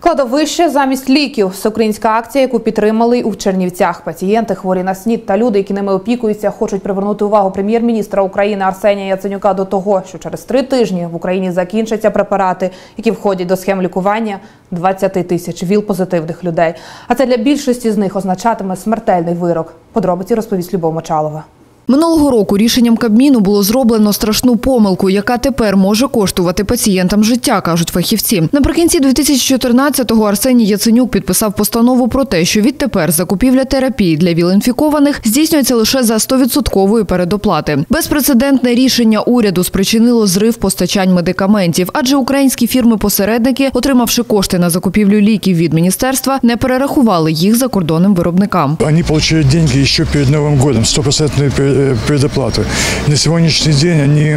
Кладовище замість ліків. Всеукраїнська акція, яку підтримали у Чернівцях. Пацієнти, хворі на снід та люди, які ними опікуються, хочуть привернути увагу прем'єр-міністра України Арсенія Яценюка до того, що через три тижні в Україні закінчаться препарати, які входять до схем лікування 20 тисяч ВІЛ-позитивних людей. А це для більшості з них означатиме смертельний вирок. Подробиці розповість Любов Мочалова. Минулого року рішенням Кабміну було зроблено страшну помилку, яка тепер може коштувати пацієнтам життя, кажуть фахівці. Наприкінці 2014-го Арсеній Яценюк підписав постанову про те, що відтепер закупівля терапії для ВІЛ-інфікованих здійснюється лише за 100% передоплати. Безпрецедентне рішення уряду спричинило зрив постачань медикаментів, адже українські фірми-посередники, отримавши кошти на закупівлю ліків від міністерства, не перерахували їх закордонним виробникам. Они получили деньги еще перед Новым годом, стопроцентную пер- э, предоплату. На сегодняшний день они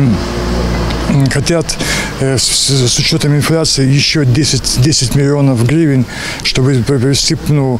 хотят э, с, с учетом инфляции еще 10, 10 миллионов гривен, чтобы провести ну,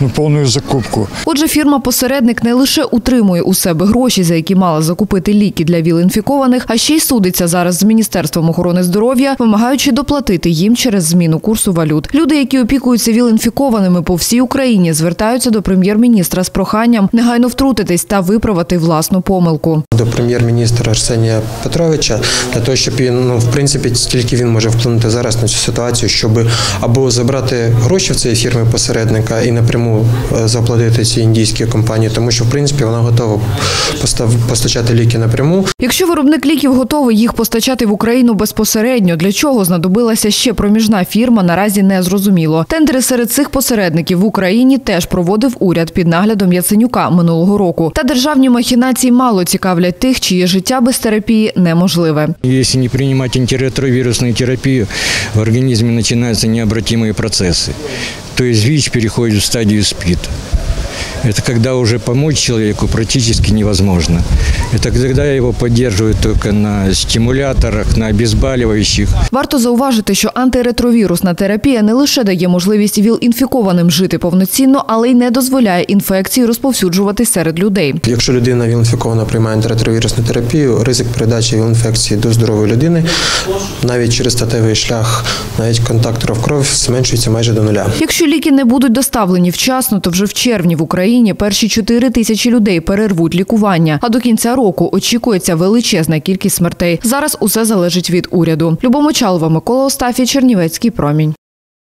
ну, полную закупку. Отже, фірма-посередник не лише утримує у себе гроші, за які мала закупити ліки для ВІЛ-інфікованих, а ще й судиться зараз з Міністерством охорони здоров'я, вимагаючи доплатити їм через зміну курсу валют. Люди, які опікуються ВІЛ-інфікованими по всій Україні, звертаються до прем'єр-міністра з проханням негайно втрутитись та виправити власну помилку. до прем'єр-міністра Арсенія Петровича для того, щоб він ну в принципі тільки він може вплинути зараз на цю ситуацію, щоб або забрати гроші в цієї фірми посередника і напряму е, заплатити цій індійській компанії, тому що в принципі вона готова постав постачати ліки напряму. Якщо виробник ліків готовий їх постачати в Україну безпосередньо, для чого знадобилася ще проміжна фірма, наразі не зрозуміло. Тендери серед цих посередників в Україні теж проводив уряд під наглядом Яценюка минулого року. Та державні махінації мало цікавлять тих, чиє життя без терапії неможливе. Если не принимать антиретровирусную терапии в организме начинаются необратимые процессы. То есть ВИЧ переходит в стадию СПИД. Это когда уже помочь человеку практически невозможно. Это когда его поддерживают только на стимуляторах, на обезболивающих. Варто зауважити, що антиретровірусна терапія не лише дає можливість ВІЛ-інфікованим жити повноцінно, але й не дозволяє інфекції розповсюджуватись серед людей. Якщо людина віл-інфікована приймає антиретровірусну терапію, ризик передачі віл-інфекції до здорової людини навіть через статевий шлях, навіть контакт кров кров зменшується майже до нуля. Якщо ліки не будуть доставлені вчасно, то вже в червні в Україні перші 4 тисячі людей перервуть лікування. А до кінця року очікується величезна кількість смертей. Зараз усе залежить від уряду. Любомочалова, Микола Остафій, Чернівецький промінь.